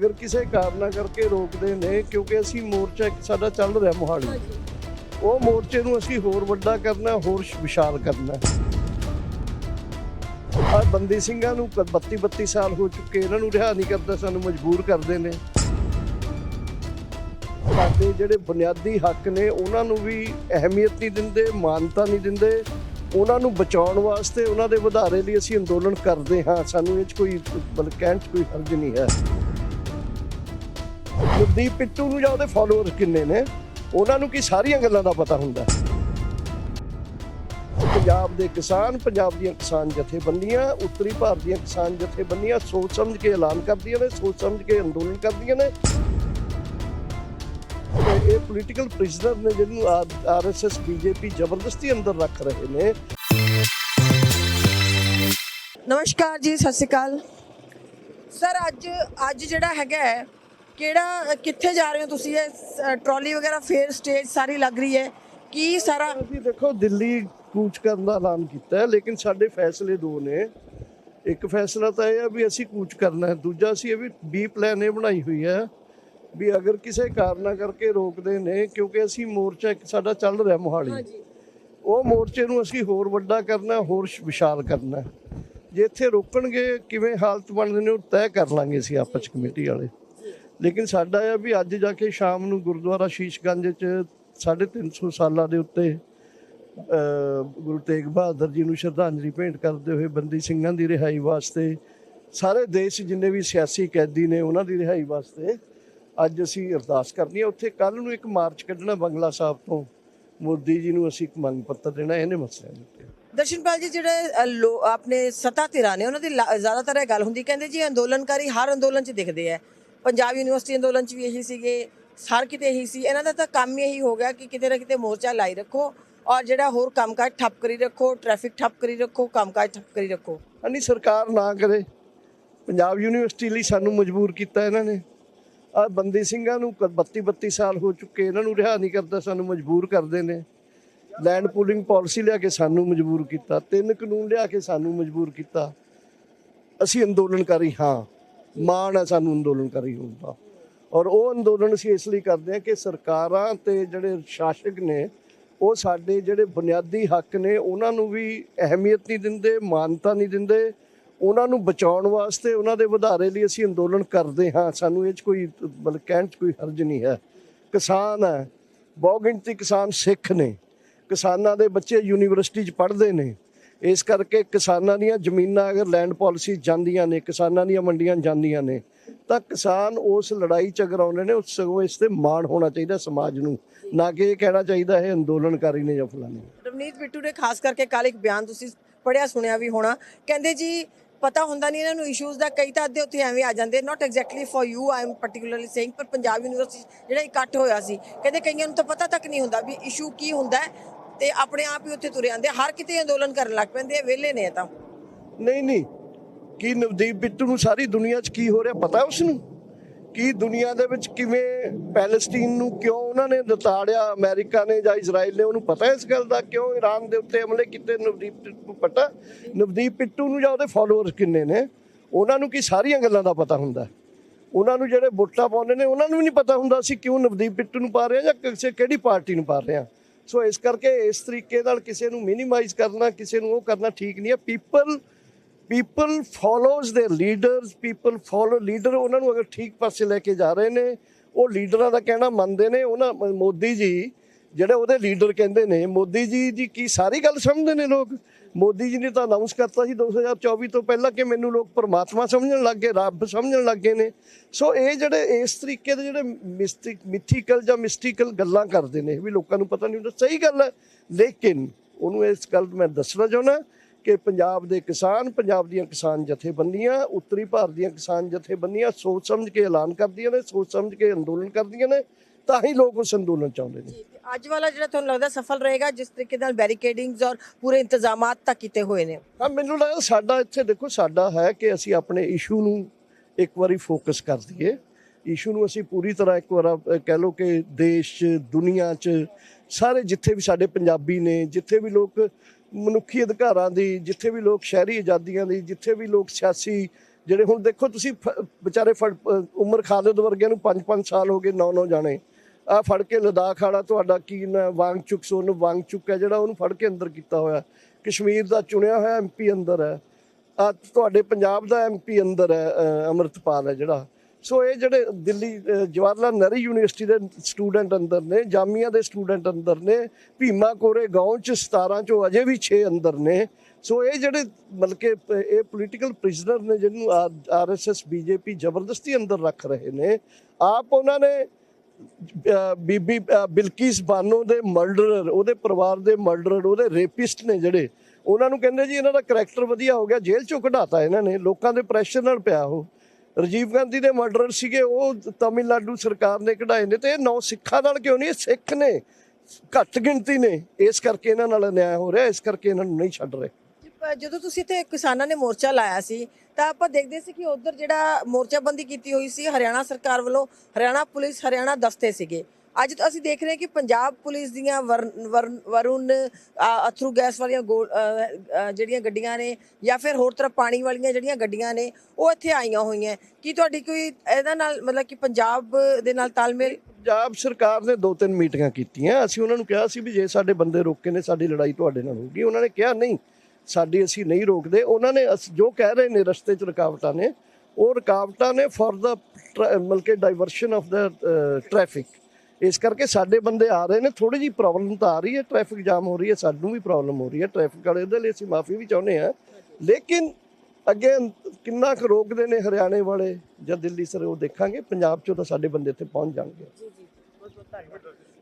ਅਗਰ ਕਿਸੇ ਕਾਰਨਾ ਕਰਕੇ ਰੋਕਦੇ ਨੇ ਕਿਉਂਕਿ ਅਸੀਂ ਮੋਰਚਾ ਇੱਕ ਸਾਡਾ ਚੱਲ ਰਿਹਾ ਮੋਹਾਲੀ। ਉਹ ਮੋਰਚੇ ਨੂੰ ਅਸੀਂ ਹੋਰ ਵੱਡਾ ਕਰਨਾ ਹੋਰ ਵਿਸ਼ਾਲ ਕਰਨਾ। ਆ ਬੰਦੀ ਸਿੰਘਾਂ ਨੂੰ 32 32 ਸਾਲ ਹੋ ਚੁੱਕੇ ਇਹਨਾਂ ਨੂੰ ਰਿਹਾ ਨਹੀਂ ਕਰਦਾ ਸਾਨੂੰ ਮਜਬੂਰ ਕਰਦੇ ਨੇ। ਸਾਡੇ ਜਿਹੜੇ ਬੁਨਿਆਦੀ ਹੱਕ ਨੇ ਉਹਨਾਂ ਨੂੰ ਵੀ ਅਹਿਮੀਅਤ ਨਹੀਂ ਦਿੰਦੇ ਮਾਨਤਾ ਨਹੀਂ ਦਿੰਦੇ। ਉਹਨਾਂ ਨੂੰ ਬਚਾਉਣ ਵਾਸਤੇ ਉਹਨਾਂ ਦੇ ਵਧਾਰੇ ਲਈ ਅਸੀਂ ਅੰਦੋਲਨ ਕਰਦੇ ਹਾਂ। ਸਾਨੂੰ ਇਹ 'ਚ ਕੋਈ ਬਲ ਕਹਿਣ 'ਚ ਕੋਈ ਹਰਜ ਨਹੀਂ ਹੈ। ਨਵਦੀਪ ਪਿੱਟੂ ਨੂੰ ਜਾਂ ਉਹਦੇ ਫਾਲੋਅਰ ਕਿੰਨੇ ਨੇ ਉਹਨਾਂ ਨੂੰ ਕੀ ਸਾਰੀਆਂ ਗੱਲਾਂ ਦਾ ਪਤਾ ਹੁੰਦਾ? ਪੰਜਾਬ ਦੇ ਕਿਸਾਨ ਪੰਜਾਬ ਦੀਆਂ ਕਿਸਾਨ ਜਥੇਬੰਦੀਆਂ ਉੱਤਰੀ ਭਾਰਤ ਦੀਆਂ ਕਿਸਾਨ ਜਥੇਬੰਦੀਆਂ ਸੋਚ ਸਮਝ ਕੇ ਐਲਾਨ ਕਰਦੀਆਂ ਨੇ ਸੋਚ ਸਮਝ ਕੇ ਅੰਦੋਲਨ ਕਰਦੀਆਂ ਨੇ। ਇਹ ਪੋਲੀਟੀਕਲ ਪ੍ਰਿਜ਼ਨਰ ਨੇ ਜਿਹਨੂੰ ਆਰਐਸਐਸ ਬੀਜੇਪੀ ਜ਼ਬਰਦਸਤੀ ਅੰਦਰ ਰੱਖ ਰਹੇ ਨੇ। ਨਮਸਕਾਰ ਜੀ ਸਤਿ ਸ਼੍ਰੀ ਅਕਾਲ। ਸਰ ਅੱਜ ਅੱਜ ਜਿਹੜਾ ਹੈਗਾ ਹੈ, ਕਿਹੜਾ ਕਿੱਥੇ ਜਾ ਰਹੇ ਹੋ ਤੁਸੀਂ? ਇਹ ਟਰਾਲੀ ਵਗੈਰਾ ਫੇਰ ਸਟੇਜ ਸਾਰੀ ਲੱਗ ਰਹੀ ਹੈ। ਕੀ ਸਾਰਾ ਅਸੀਂ ਦੇਖੋ ਦਿੱਲੀ ਕੂਚ ਕਰਨ ਦਾ ਐਲਾਨ ਕੀਤਾ ਹੈ ਲੇਕਿਨ ਸਾਡੇ ਫੈਸਲੇ ਦੋ ਨੇ। ਇੱਕ ਫੈਸਲਾ ਤਾਂ ਇਹ ਹੈ ਵੀ ਅਸੀਂ ਕੂਚ ਕਰਨਾ ਹੈ ਦੂਜਾ ਅਸੀਂ ਇਹ ਵੀ ਬੀ ਪਲਾਨ ਇਹ ਬਣਾਈ ਹੋਈ ਹੈ ਵੀ ਅਗਰ ਕਿਸੇ ਕਾਰਨਾ ਕਰਕੇ ਰੋਕਦੇ ਨੇ ਕਿਉਂਕਿ ਅਸੀਂ ਮੋਰਚਾ ਇੱਕ ਸਾਡਾ ਚੱਲ ਰਿਹਾ ਮੋਹਾਲੀ। ਉਹ ਮੋਰਚੇ ਨੂੰ ਅਸੀਂ ਹੋਰ ਵੱਡਾ ਕਰਨਾ ਹੋਰ ਵਿਸ਼ਾਲ ਕਰਨਾ ਜੇ ਇੱਥੇ ਰੋਕਣਗੇ ਕਿਵੇਂ ਹਾਲਤ ਬਣਦੇ ਨੇ ਉਹ ਤੈਅ ਕਰ ਲਾਂਗੇ ਅਸੀਂ ਆਪਸ ਕਮੇਟੀ ਵਾਲੇ। ਲੇਕਿਨ ਸਾਡਾ ਇਹ ਆ ਵੀ ਅੱਜ ਜਾ ਕੇ ਸ਼ਾਮ ਨੂੰ ਗੁਰਦੁਆਰਾ ਸ਼ੀਸ਼ਗੰਜ 'ਚ 350 ਸਾਲਾਂ ਦੇ ਉੱਤੇ ਗੁਰੂ ਤੇਗ ਬਹਾਦਰ ਜੀ ਨੂੰ ਸ਼ਰਧਾਂਜਲੀ ਭੇਂਟ ਕਰਦੇ ਹੋਏ ਬੰਦੀ ਸਿੰਘਾਂ ਦੀ ਰਿਹਾਈ ਵਾਸਤੇ, ਸਾਰੇ ਦੇਸ਼ ਜਿੰਨੇ ਵੀ ਸਿਆਸੀ ਕੈਦੀ ਨੇ ਉਹਨਾਂ ਦੀ ਰਿਹਾਈ ਵਾਸਤੇ ਅੱਜ ਅਸੀਂ ਅਰਦਾਸ ਕਰਨੀ ਹੈ ਉੱਥੇ ਕੱਲ ਨੂੰ ਇੱਕ ਮਾਰਚ ਕੱਢਣਾ ਬੰਗਲਾ ਸਾਹਿਬ ਤੋਂ। ਮੋਦੀ ਜੀ ਨੂੰ ਅਸੀਂ ਇੱਕ ਮੰਗ ਪੱਤਰ ਦੇਣਾ, ਇਹਨੇ ਮਸਲਿਆਂ ਦੇ ਉੱਤੇ। ਦਰਸ਼ਨਪਾਲ ਜੀ, ਜਿਹੜੇ ਆਪਣੇ ਸਤਾ ਧਿਰਾਂ ਨੇ, ਉਹਨਾਂ ਦੀ ਜ਼ਿਆਦਾਤਰ ਇਹ ਗੱਲ ਹੁੰਦੀ, ਕਹਿੰਦੇ ਜੀ ਅੰਦੋਲਨਕਾਰੀ ਹਰ ਅੰਦੋਲਨ 'ਚ ਦਿਖਦੇ ਆ। ਪੰਜਾਬ ਯੂਨੀਵਰਸਿਟੀ ਅੰਦੋਲਨ 'ਚ ਵੀ ਇਹੀ ਸੀਗੇ ਹਰ ਕਿਤੇ ਇਹੀ ਸੀ, ਇਹਨਾਂ ਦਾ ਤਾਂ ਕੰਮ ਹੀ ਇਹੀ ਹੋ ਗਿਆ ਕਿ ਕਿਤੇ ਨਾ ਕਿਤੇ ਮੋਰਚਾ ਲਾਈ ਰੱਖੋ ਔਰ ਜਿਹੜਾ ਹੋਰ ਕੰਮਕਾਜ ਠੱਪ ਕਰੀ ਰੱਖੋ ਟ੍ਰੈਫਿਕ ਠੱਪ ਕਰੀ ਰੱਖੋ, ਕੰਮਕਾਜ ਠੱਪ ਕਰੀ ਰੱਖੋ। ਨਹੀਂ ਸਰਕਾਰ ਨਾ ਕਰੇ। ਪੰਜਾਬ ਯੂਨੀਵਰਸਿਟੀ ਲਈ ਸਾਨੂੰ ਮਜਬੂਰ ਕੀਤਾ ਇਹਨਾਂ ਨੇ। ਆ ਬੰਦੀ ਸਿੰਘਾਂ ਨੂੰ 32 32 ਸਾਲ ਹੋ ਚੁੱਕੇ, ਇਹਨਾਂ ਨੂੰ ਰਿਹਾ ਨਹੀਂ ਕਰਦਾ, ਸਾਨੂੰ ਮਜਬੂਰ ਕਰਦੇ ਨੇ। ਲੈਂਡ ਪੂਲਿੰਗ ਪਾਲਿਸੀ ਲਿਆ ਕੇ ਸਾਨੂੰ ਮਜਬੂਰ ਕੀਤਾ, ਤਿੰਨ ਕਾਨੂੰਨ ਲਿਆ ਕੇ ਸਾਨੂੰ ਮਜਬੂਰ ਕੀਤਾ। ਅਸੀਂ ਅੰਦੋਲਨਕਾਰੀ ਹਾਂ। ਮਾਣ ਹੈ ਸਾਨੂੰ ਅੰਦੋਲਨ ਕਰੀ ਹੋਣ ਦਾ। ਔਰ ਉਹ ਅੰਦੋਲਨ ਅਸੀਂ ਇਸ ਲਈ ਕਰਦੇ ਹਾਂ ਕਿ ਸਰਕਾਰਾਂ ਤੇ ਜਿਹੜੇ ਸ਼ਾਸਕ ਨੇ, ਉਹ ਸਾਡੇ ਜਿਹੜੇ ਬੁਨਿਆਦੀ ਹੱਕ ਨੇ, ਉਹਨਾਂ ਨੂੰ ਵੀ ਅਹਿਮੀਅਤ ਨਹੀਂ ਦਿੰਦੇ, ਮਾਨਤਾ ਨਹੀਂ ਦਿੰਦੇ, ਉਹਨਾਂ ਨੂੰ ਬਚਾਉਣ ਵਾਸਤੇ ਉਹਨਾਂ ਦੇ ਵਧਾਰੇ ਲਈ ਅਸੀਂ ਅੰਦੋਲਨ ਕਰਦੇ ਹਾਂ। ਸਾਨੂੰ ਇਹ 'ਚ ਕੋਈ ਮਤਲਬ ਕਹਿਣ 'ਚ ਕੋਈ ਹਰਜ ਨਹੀਂ ਹੈ। ਕਿਸਾਨ ਹੈ, ਬਹੁਗਿਣਤੀ ਕਿਸਾਨ ਸਿੱਖ ਨੇ, ਕਿਸਾਨਾਂ ਦੇ ਬੱਚੇ ਯੂਨੀਵਰਸਿਟੀ 'ਚ ਪੜ੍ਹਦੇ ਨੇ ਇਸ ਕਰਕੇ ਕਿਸਾਨਾਂ ਦੀਆਂ ਜ਼ਮੀਨਾਂ ਅਗਰ ਲੈਂਡ ਪਾਲਿਸੀ ਜਾਂਦੀਆਂ ਨੇ, ਕਿਸਾਨਾਂ ਦੀਆਂ ਮੰਡੀਆਂ ਜਾਂਦੀਆਂ ਨੇ, ਤਾਂ ਕਿਸਾਨ ਉਸ ਲੜਾਈ 'ਚ ਅਗਰ ਆਉਂਦੇ ਨੇ, ਉਸ ਸਗੋਂ ਇਸ ਤੇ ਮਾਣ ਹੋਣਾ ਚਾਹੀਦਾ ਸਮਾਜ ਨੂੰ, ਨਾ ਕਿ ਇਹ ਕਹਿਣਾ ਚਾਹੀਦਾ ਇਹ ਅੰਦੋਲਨਕਾਰੀ ਨੇ ਜਾਂ ਫਲਾਣੇ ਰਵਨੀਤ ਬਿੱਟੂ ਨੇ ਖਾਸ ਕਰਕੇ ਕੱਲ ਇੱਕ ਬਿਆਨ ਤੁਸੀਂ ਪੜਿਆ ਸੁਣਿਆ ਵੀ ਹੋਣਾ। ਕਹਿੰਦੇ ਜੀ, ਪਤਾ ਹੁੰਦਾ ਨਹੀਂ ਇਹਨਾਂ ਨੂੰ ਇਸ਼ੂਜ਼ ਦਾ, ਕਈ ਤਾਂ ਅੱਧੇ ਉੱਥੇ ਐਵੇਂ ਆ ਜਾਂਦੇ not exactly for you I am particularly saying ਪਰ ਪੰਜਾਬ ਯੂਨੀਵਰਸਿਟੀ ਜਿਹੜਾ ਇਕੱਠ ਹੋਇਆ ਸੀ, ਕਹਿੰਦੇ ਕਈਆਂ ਨੂੰ ਤਾਂ ਪਤਾ ਤੱਕ ਨਹੀਂ ਹੁੰਦਾ ਵੀ ਇਸ਼ੂ ਕੀ ਹੁੰਦਾ ਤੇ ਆਪਣੇ ਆਪ ਹੀ ਉੱਥੇ ਤੁਰੇ ਜਾਂਦੇ ਹਰ ਕਿਤੇ ਅੰਦੋਲਨ ਕਰਨ ਲੱਗ ਪੈਂਦੇ ਆ। ਵਿਹਲੇ ਨੇ ਇਹ ਤਾਂ। ਨਹੀਂ ਨਹੀਂ। ਕੀ ਨਵਦੀਪ ਬਿੱਟੂ ਨੂੰ ਸਾਰੀ ਦੁਨੀਆ 'ਚ ਕੀ ਹੋ ਰਿਹਾ ਪਤਾ ਉਸ ਨੂੰ ਕੀ ਦੁਨੀਆ ਦੇ ਵਿੱਚ ਕਿਵੇਂ ਪੈਲਸਟੀਨ ਨੂੰ ਕਿਉਂ ਉਹਨਾਂ ਨੇ ਦਤਾੜਿਆ ਅਮਰੀਕਾ ਨੇ ਜਾਂ ਇਜ਼ਰਾਈਲ ਨੇ, ਉਹਨੂੰ ਪਤਾ ਇਸ ਗੱਲ ਦਾ? ਕਿਉਂ ਈਰਾਨ ਦੇ ਉੱਤੇ ਹਮਲੇ ਕੀਤੇ ਨਵਦੀਪ ਬਿੱਟੂ ਨੂੰ ਪਤਾ ਨਵਦੀਪ ਪਿੱਟੂ ਨੂੰ ਜਾਂ ਉਹਦੇ ਫਾਲੋਅਰਸ ਕਿੰਨੇ ਨੇ? ਉਹਨਾਂ ਨੂੰ ਕੀ ਸਾਰੀਆਂ ਗੱਲਾਂ ਦਾ ਪਤਾ ਹੁੰਦਾ? ਉਹਨਾਂ ਨੂੰ ਜਿਹੜੇ ਵੋਟਾਂ ਪਾਉਂਦੇ ਨੇ, ਉਹਨਾਂ ਨੂੰ ਵੀ ਨਹੀਂ ਪਤਾ ਹੁੰਦਾ ਅਸੀਂ ਕਿਉਂ ਨਵਦੀਪ ਪਿੱਟੂ ਨੂੰ ਪਾ ਰਹੇ ਹਾਂ ਜਾਂ ਕਿਸੇ ਕਿਹੜੀ ਪਾਰਟੀ ਨੂੰ ਪਾ ਰਹੇ ਹਾਂ ਸੋ ਇਸ ਕਰਕੇ ਇਸ ਤਰੀਕੇ ਨਾਲ ਕਿਸੇ ਨੂੰ ਮਿਨੀਮਾਈਜ਼ ਕਰਨਾ ਕਿਸੇ ਨੂੰ ਉਹ ਕਰਨਾ ਠੀਕ ਨਹੀਂ ਹੈ people people follows their leaders people follow leader ਉਹਨਾਂ ਨੂੰ ਅਗਰ ਠੀਕ ਪਾਸੇ ਲੈ ਕੇ ਜਾ ਰਹੇ ਨੇ ਉਹ ਲੀਡਰਾਂ ਦਾ ਕਹਿਣਾ ਮੰਨਦੇ ਨੇ ਉਹਨਾਂ ਮ- ਮੋਦੀ ਜੀ ਜਿਹੜੇ ਉਹਦੇ ਲੀਡਰ ਕਹਿੰਦੇ ਨੇ ਮੋਦੀ ਜੀ ਦੀ ਕੀ ਸਾਰੀ ਗੱਲ ਸਮਝਦੇ ਨੇ ਲੋਕ ਮੋਦੀ ਜੀ ਨੇ ਤਾਂ ਅਨਾਉਂਸ ਕਰਤਾ ਸੀ 2024 ਤੋਂ ਪਹਿਲਾਂ ਕਿ ਮੈਨੂੰ ਲੋਕ ਪਰਮਾਤਮਾ ਸਮਝਣ ਲੱਗ ਗਏ, ਰੱਬ ਸਮਝਣ ਲੱਗ ਗਏ ਨੇ। ਸੋ ਇਹ ਜਿਹੜੇ, ਇਸ ਤਰੀਕੇ ਦੇ ਜਿਹੜੇ ਮਿਸਟਿਕ ਮਿਥੀਕਲ ਜਾਂ ਮਿਸਟੀਕਲ ਗੱਲਾਂ ਕਰਦੇ ਨੇ, ਇਹ ਵੀ ਲੋਕਾਂ ਨੂੰ ਪਤਾ ਨਹੀਂ ਹੁੰਦਾ। ਸਹੀ ਗੱਲ ਹੈ, ਲੇਕਿਨ ਉਹਨੂੰ ਇਸ ਗੱਲ ਮੈਂ ਦੱਸਣਾ ਚਾਹੁੰਦਾ ਕਿ ਪੰਜਾਬ ਦੇ ਕਿਸਾਨ, ਪੰਜਾਬ ਦੀਆਂ ਕਿਸਾਨ ਜਥੇਬੰਦੀਆਂ, ਉੱਤਰੀ ਭਾਰਤ ਦੀਆਂ ਕਿਸਾਨ ਜਥੇਬੰਦੀਆਂ ਸੋਚ ਸਮਝ ਕੇ ਐਲਾਨ ਕਰਦੀਆਂ ਨੇ ਸੋਚ ਸਮਝ ਕੇ ਅੰਦੋਲਨ ਕਰਦੀਆਂ ਨੇ। ਤਾਂ ਹੀ ਲੋਕ ਉਸ ਅੰਦੋਲਨ ਚਾਹੁੰਦੇ ਨੇ। ਅੱਜ ਵਾਲਾ ਜਿਹੜਾ ਤੁਹਾਨੂੰ ਲੱਗਦਾ ਸਫਲ ਰਹੇਗਾ ਜਿਸ ਤਰੀਕੇ ਨਾਲ ਬੈਰੀਕੇਡਿੰਗਸ ਔਰ ਪੂਰੇ ਇੰਤਜ਼ਾਮਾਤ ਤਾਂ ਕੀਤੇ ਹੋਏ ਨੇ। ਹਾਂ ਮੈਨੂੰ ਲੱਗਦਾ ਸਾਡਾ ਇੱਥੇ ਦੇਖੋ ਸਾਡਾ ਹੈ ਕਿ ਅਸੀਂ ਆਪਣੇ ਇਸ਼ੂ ਨੂੰ ਇੱਕ ਵਾਰੀ ਫੋਕਸ ਕਰ ਦਈਏ। ਇਸ਼ੂ ਨੂੰ ਅਸੀਂ ਪੂਰੀ ਤਰ੍ਹਾਂ ਇੱਕ ਵਾਰ ਕਹਿ ਲਓ ਕਿ ਦੇਸ਼ 'ਚ ਦੁਨੀਆ 'ਚ ਸਾਰੇ ਜਿੱਥੇ ਵੀ ਸਾਡੇ ਪੰਜਾਬੀ ਨੇ ਜਿੱਥੇ ਵੀ ਲੋਕ ਮਨੁੱਖੀ ਅਧਿਕਾਰਾਂ ਦੀ ਜਿੱਥੇ ਵੀ ਲੋਕ ਸ਼ਹਿਰੀ ਆਜ਼ਾਦੀਆਂ ਦੀ ਜਿੱਥੇ ਵੀ ਲੋਕ ਸਿਆਸੀ ਜਿਹੜੇ ਹੁਣ ਦੇਖੋ ਤੁਸੀਂ ਫ- ਵਿਚਾਰੇ ਫੜ- ਉਮਰ ਖਾਲਦ ਵਰਗਿਆਂ ਨੂੰ 5-5 ਸਾਲ ਹੋ ਗਏ 9-9 ਜਾਣੇ। ਆ ਫੜ ਕੇ ਲਦਾਖ ਵਾਲਾ ਤੁਹਾਡਾ ਕੀ ਨਾ ਵਾਂਗਚੁਕ ਸੋਨ ਵਾਂਗਚੁਕ ਹੈ, ਜਿਹੜਾ ਉਹਨੂੰ ਫੜ ਕੇ ਅੰਦਰ ਕੀਤਾ ਹੋਇਆ ਕਸ਼ਮੀਰ ਦਾ ਚੁਣਿਆ ਹੋਇਆ ਐਮਪੀ ਅੰਦਰ ਹੈ। ਆ ਤੁਹਾਡੇ ਪੰਜਾਬ ਦਾ ਐਮਪੀ ਅੰਦਰ ਹੈ, ਅਹ, ਅੰਮ੍ਰਿਤਪਾਲ ਹੈ ਜਿਹੜਾ। ਸੋ ਇਹ ਜਿਹੜੇ ਦਿੱਲੀ, ਅਹ ਜਵਾਹਰ ਲਾਲ ਨਹਿਰੂ ਯੂਨੀਵਰਸਿਟੀ ਦੇ ਸਟੂਡੈਂਟ ਅੰਦਰ ਨੇ, ਜਾਮੀਆਂ ਦੇ ਸਟੂਡੈਂਟ ਅੰਦਰ ਨੇ, ਭੀਮਾ ਕੋਰੇ ਗਾਉਂ ਚ 17 ਚੋਂ ਅਜੇ ਵੀ 6 ਅੰਦਰ ਨੇ। ਸੋ ਇਹ ਜਿਹੜੇ ਮਤਲਬ ਕਿ ਇਹ ਪੋਲੀਟੀਕਲ ਪ੍ਰਿਜ਼ਨਰ ਨੇ, ਜਿਹਨੂੰ ਆਰਐਸਐਸ ਬੀਜੇਪੀ ਜ਼ਬਰਦਸਤੀ ਅੰਦਰ ਰੱਖ ਰਹੇ ਨੇ, ਆਪ ਉਹਨਾਂ ਨੇ ਬੀਬੀ, ਅਹ, ਬਿਲਕਿਸ ਬਾਨੋ ਦੇ ਮਰਡਰਰ ਉਹਦੇ ਪਰਿਵਾਰ ਦੇ ਮਰਡਰਰ ਉਹਦੇ ਰੇਪਿਸਟ ਨੇ ਜਿਹੜੇ, ਉਹਨਾਂ ਨੂੰ ਕਹਿੰਦੇ ਜੀ, ਇਹਨਾਂ ਦਾ ਕੈਰੈਕਟਰ ਵਧੀਆ ਹੋ ਗਿਆ, ਜੇਲ੍ਹ ਚੋਂ ਕਢਾਤਾ ਇਹਨਾਂ ਨੇ, ਲੋਕਾਂ ਦੇ ਪ੍ਰੈਸ਼ਰ ਨਾਲ ਪਿਆ ਉਹ। ਰਾਜੀਵ ਗਾਂਧੀ ਦੇ ਮਰਡਰਰ ਸੀਗੇ, ਉਹ ਤਮਿਲਨਾਡੂ ਸਰਕਾਰ ਨੇ ਕਢਾਏ ਨੇ ਤੇ ਇਹ ਨੌ ਸਿੱਖਾਂ ਨਾਲ ਕਿਉਂ ਨਹੀਂ ਸਿੱਖ ਨੇ, ਘੱਟ ਗਿਣਤੀ ਨੇ। ਇਸ ਕਰਕੇ ਇਹਨਾਂ ਨਾਲ ਅਨਿਆਏ ਹੋ ਰਿਹਾ, ਇਸ ਕਰਕੇ ਇਹਨਾਂ ਨੂੰ ਨਹੀਂ ਛੱਡ ਰਹੇ। ਜਦੋਂ ਤੁਸੀਂ ਤੇ ਕਿਸਾਨਾਂ ਨੇ ਮੋਰਚਾ ਲਾਇਆ ਸੀ, ਤਾਂ ਆਪਾਂ ਦੇਖਦੇ ਸੀ ਕਿ ਉਧਰ ਜਿਹੜਾ ਮੋਰਚਾਬੰਦੀ ਕੀਤੀ ਹੋਈ ਸੀ, ਹਰਿਆਣਾ ਸਰਕਾਰ ਵੱਲੋਂ ਹਰਿਆਣਾ ਪੁਲਿਸ, ਹਰਿਆਣਾ ਦਸਤੇ ਸੀਗੇ। ਅੱਜ ਤਾਂ ਅਸੀਂ ਦੇਖ ਰਹੇ ਹਾਂ ਕਿ ਪੰਜਾਬ ਪੁਲਿਸ ਦੀਆਂ ਵਰਨ- ਵਰਨ- ਵਰੁਣ ਅਥਰੂ ਗੈਸ ਵਾਲੀਆਂ ਗੋ- ਜਿਹੜੀਆਂ ਗੱਡੀਆਂ ਨੇ ਜਾਂ ਫਿਰ ਹੋਰ ਤਰ੍ਹਾਂ ਪਾਣੀ ਵਾਲੀਆਂ ਜਿਹੜੀਆਂ ਗੱਡੀਆਂ ਨੇ, ਉਹ ਇੱਥੇ ਆਈਆਂ ਹੋਈਆਂ। ਕੀ ਤੁਹਾਡੀ ਕੋਈ ਇਹਦਾ ਨਾਲ ਮਤਲਬ ਕਿ ਪੰਜਾਬ ਦੇ ਨਾਲ ਤਾਲਮੇਲ? ਪੰਜਾਬ ਸਰਕਾਰ ਨੇ ਦੋ ਤਿੰਨ ਮੀਟਿੰਗਾਂ ਕੀਤੀਆਂ। ਅਸੀਂ ਉਹਨਾਂ ਨੂੰ ਕਿਹਾ ਸੀ ਵੀ ਜੇ ਸਾਡੇ ਬੰਦੇ ਰੋਕੇ ਨੇ, ਸਾਡੀ ਲੜਾਈ ਤੁਹਾਡੇ ਨਾਲ ਹੋਊਗੀ। ਉਹਨਾਂ ਨੇ ਕਿਹਾ, ਨਹੀਂ, ਸਾਡੀ ਅਸੀਂ ਨਹੀਂ ਰੋਕਦੇ। ਉਹਨਾਂ ਨੇ ਅਸ- ਜੋ ਕਹਿ ਰਹੇ ਨੇ ਰਸਤੇ 'ਚ ਰੁਕਾਵਟਾਂ ਨੇ, ਉਹ ਰੁਕਾਵਟਾਂ ਨੇ ਫॉर ਦਾ ਮਤਲਬ ਕਿ ਡਾਈਵਰਸ਼ਨ ਆਫ ਦਾ ਟ੍ਰੈਫਿਕ ਇਸ ਕਰਕੇ ਸਾਡੇ ਬੰਦੇ ਆ ਰਹੇ ਨੇ ਥੋੜੀ ਜੀ ਪ੍ਰੋਬਲਮ ਤਾਂ ਆ ਰਹੀ ਹੈ ਟ੍ਰੈਫਿਕ ਜਾਮ ਹੋ ਰਹੀ ਹੈ, ਸਾਨੂੰ ਵੀ ਪ੍ਰੋਬਲਮ ਹੋ ਰਹੀ ਹੈ ਟ੍ਰੈਫਿਕ ਵਾਲੇ ਦੇ ਲਈ ਅਸੀਂ ਮਾਫੀ ਵੀ ਚਾਹੁੰਦੇ ਹਾਂ। ਲੇਕਿਨ ਅੱਗੇ ਕਿੰਨਾ ਕੁ ਰੋਕਦੇ ਨੇ ਹਰਿਆਣੇ ਵਾਲੇ ਜਾਂ ਦਿੱਲੀ ਸਰ, ਉਹ ਦੇਖਾਂਗੇ, ਪੰਜਾਬ 'ਚੋਂ ਤਾਂ ਸਾਡੇ ਬੰਦੇ ਇੱਥੇ ਪਹੁੰਚ ਜਾਣਗੇ।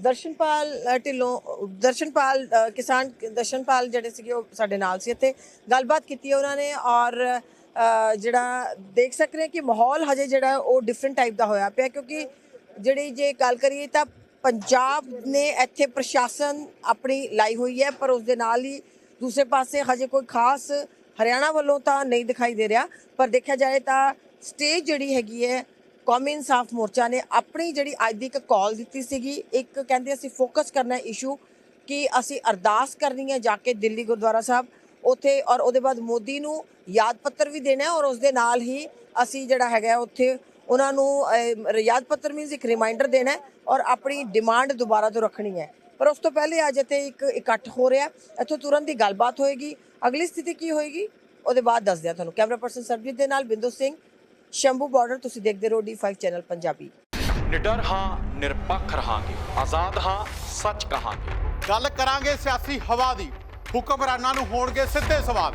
ਦਰਸ਼ਨਪਾਲ ਢਿੱਲੋਂ ਦਰਸ਼ਨਪਾਲ ਕਿਸਾਨ, ਦਰਸ਼ਨਪਾਲ ਜਿਹੜੇ ਸੀਗੇ, ਉਹ ਸਾਡੇ ਨਾਲ ਸੀ ਇੱਥੇ। ਗੱਲਬਾਤ ਕੀਤੀ ਹੈ ਉਹਨਾਂ ਨੇ ਔਰ ਜਿਹੜਾ ਦੇਖ ਸਕਦੇ ਹਾਂ ਕਿ ਮਾਹੌਲ ਹਜੇ ਜਿਹੜਾ ਉਹ ਡਿਫਰੈਂਟ ਟਾਈਪ ਦਾ ਹੋਇਆ ਪਿਆ, ਕਿਉਂਕਿ ਜਿਹੜੀ ਜੇ ਗੱਲ ਕਰੀਏ ਤਾਂ ਪੰਜਾਬ ਨੇ ਇੱਥੇ ਪ੍ਰਸ਼ਾਸਨ ਆਪਣੀ ਲਾਈ ਹੋਈ ਹੈ, ਪਰ ਉਸ ਦੇ ਨਾਲ ਹੀ ਦੂਸਰੇ ਪਾਸੇ ਹਜੇ ਕੋਈ ਖਾਸ ਹਰਿਆਣਾ ਵੱਲੋਂ ਤਾਂ ਨਹੀਂ ਦਿਖਾਈ ਦੇ ਰਿਹਾ। ਪਰ ਦੇਖਿਆ ਜਾਏ ਤਾਂ ਸਟੇਜ ਜਿਹੜੀ ਹੈਗੀ ਹੈ, ਕੌਮੀ ਇਨਸਾਫ ਮੋਰਚਾ ਨੇ ਆਪਣੀ ਜਿਹੜੀ ਅੱਜ ਦੀ ਇੱਕ ਕਾਲ ਦਿੱਤੀ ਸੀਗੀ, ਇੱਕ ਕਹਿੰਦੇ ਅਸੀਂ ਫੋਕਸ ਕਰਨਾ ਇਸ਼ੂ ਕਿ ਅਸੀਂ ਅਰਦਾਸ ਕਰਨੀ ਹੈ ਜਾ ਕੇ ਦਿੱਲੀ ਗੁਰਦੁਆਰਾ ਸਾਹਿਬ, ਉੱਥੇ ਔਰ ਉਹਦੇ ਬਾਅਦ ਮੋਦੀ ਨੂੰ ਯਾਦ ਪੱਤਰ ਵੀ ਦੇਣਾ ਔਰ ਉਸ ਦੇ ਨਾਲ ਹੀ ਅਸੀਂ ਜਿਹੜਾ ਹੈਗਾ ਉੱਥੇ ਉਹਨਾਂ ਨੂੰ ਯਾਦ ਪੱਤਰ ਮੀਨਸ ਇੱਕ ਰਿਮਾਈਂਡਰ ਦੇਣਾ ਹੈ ਔਰ ਆਪਣੀ ਡਿਮਾਂਡ ਦੁਬਾਰਾ ਤੋਂ ਰੱਖਣੀ ਹੈ। ਪਰ ਉਸ ਤੋਂ ਪਹਿਲੇ ਅੱਜ ਇੱਥੇ ਇੱਕ ਇਕੱਠ ਹੋ ਰਿਹਾ ਇੱਥੋਂ ਤੁਰੰਤ ਦੀ ਗੱਲਬਾਤ ਹੋਏਗੀ। ਅਗਲੀ ਸਥਿਤੀ ਕੀ ਹੋਏਗੀ ਉਹਦੇ ਬਾਅਦ ਦੱਸ ਦਿਆਂ ਤੁਹਾਨੂੰ। ਕੈਮਰਾ ਪਰਸਨ ਸਰਬਜੀਤ ਦੇ ਨਾਲ ਬਿੰਦੂ ਸਿੰਘ ਸ਼ੰਭੂ ਬਾਰਡਰ ਤੁਸੀਂ ਦੇਖਦੇ ਰਹੋ D5 ਚੈਨਲ ਪੰਜਾਬੀ। ਨਿਡਰ ਹਾਂ ਨਿਰਪੱਖ ਰਹਾਂਗੇ। ਆਜ਼ਾਦ ਹਾਂ ਸੱਚ ਕਹਾਂਗੇ। ਗੱਲ ਕਰਾਂਗੇ ਸਿਆਸੀ ਹਵਾ ਦੀ। ਹੁਕਮਰਾਨਾਂ ਨੂੰ ਹੋਣਗੇ ਸਿੱਧੇ ਸਵਾਲ।